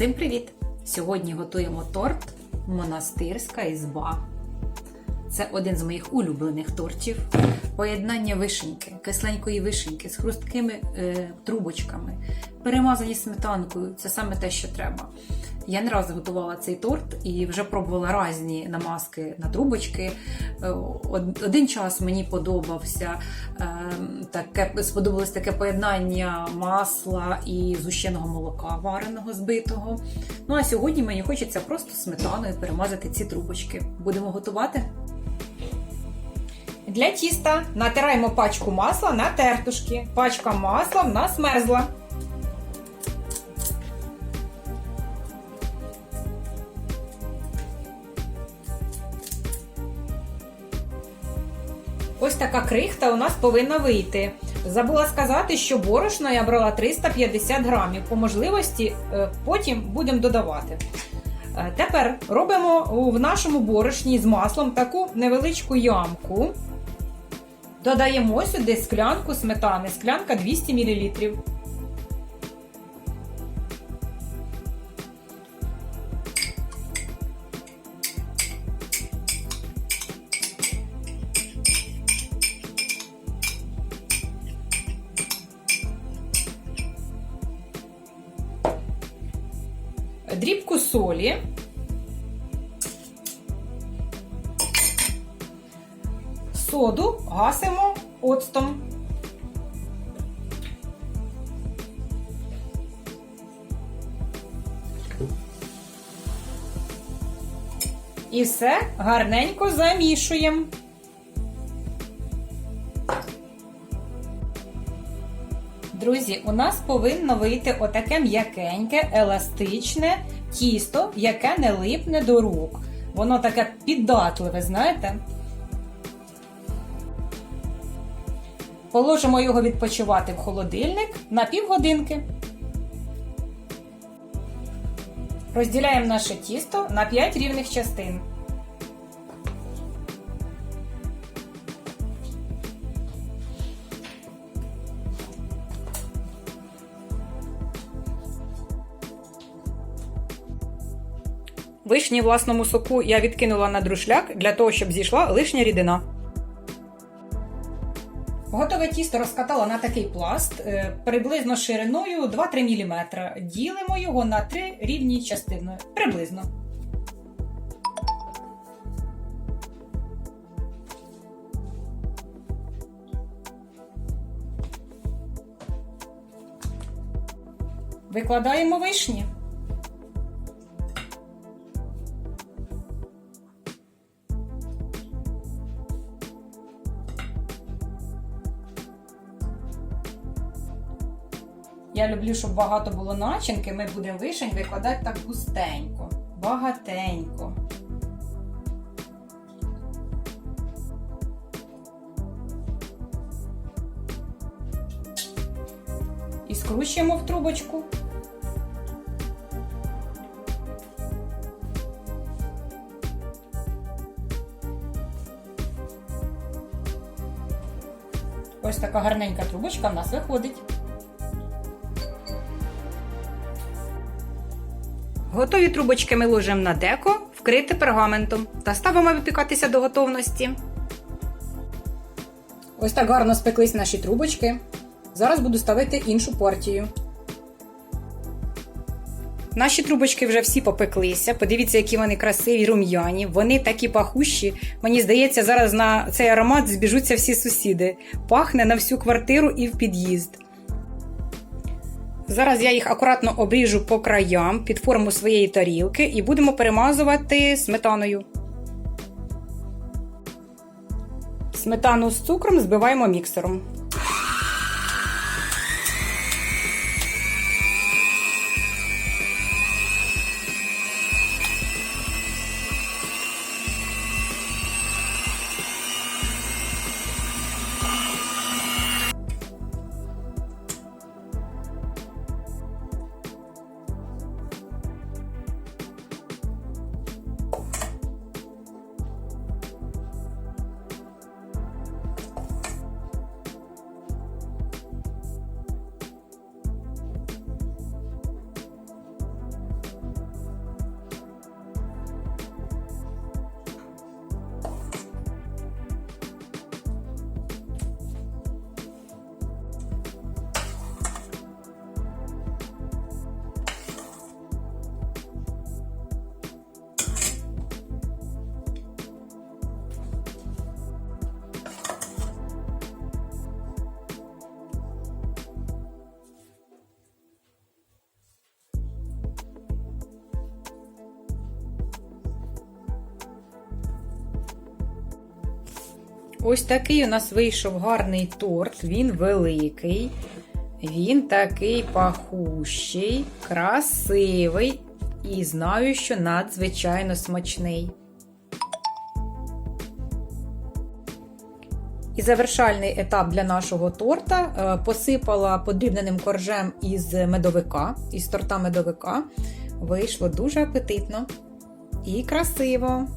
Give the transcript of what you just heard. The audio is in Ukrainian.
Всім привіт! Сьогодні готуємо торт Монастирська ізба. Це один з моїх улюблених тортів. Поєднання вишеньки, кисленької вишеньки з хрусткими е, трубочками, перемазані сметанкою це саме те, що треба. Я не раз готувала цей торт і вже пробувала різні намазки на трубочки. Е, Один час мені подобався е, таке, сподобалось таке поєднання масла і зущеного молока вареного збитого. Ну а сьогодні мені хочеться просто сметаною перемазати ці трубочки. Будемо готувати. Для тіста натираємо пачку масла на тертушки. Пачка масла в нас мерзла. Ось така крихта у нас повинна вийти. Забула сказати, що борошно я брала 350 грамів. По можливості е, потім будемо додавати. Е, Тепер робимо в нашому борошні з маслом таку невеличку ямку. Додаємо сюди склянку сметани, склянка 200 мл. Дрібку солі. Соду гасимо оцтом. І все гарненько замішуємо. Друзі, у нас повинно вийти отаке м'якеньке, еластичне тісто, яке не липне до рук. Воно таке піддатливе, знаєте? Положимо його відпочивати в холодильник на півгодинки. Розділяємо наше тісто на 5 рівних частин. Вишні власному соку я відкинула на друшляк для того, щоб зійшла лишня рідина. Готове тісто розкатала на такий пласт е, приблизно шириною 2-3 мм. Ділимо його на три рівні частини. Приблизно. Викладаємо вишні. Я люблю, щоб багато було начинки. Ми будемо вишень викладати так густенько, багатенько. І скручуємо в трубочку. Ось така гарненька трубочка в нас виходить. Готові трубочки ми ложимо на деко, вкрите пергаментом та ставимо випікатися до готовності. Ось так гарно спеклись наші трубочки. Зараз буду ставити іншу партію. Наші трубочки вже всі попеклися. Подивіться, які вони красиві, рум'яні. Вони такі пахущі. Мені здається, зараз на цей аромат збіжуться всі сусіди. Пахне на всю квартиру і в під'їзд. Зараз я їх акуратно обріжу по краям під форму своєї тарілки і будемо перемазувати сметаною. Сметану з цукром збиваємо міксером. Ось такий у нас вийшов гарний торт. Він великий, він такий пахущий, красивий і знаю, що надзвичайно смачний. І завершальний етап для нашого торта е, посипала подрібненим коржем із медовика, із торта медовика. Вийшло дуже апетитно і красиво.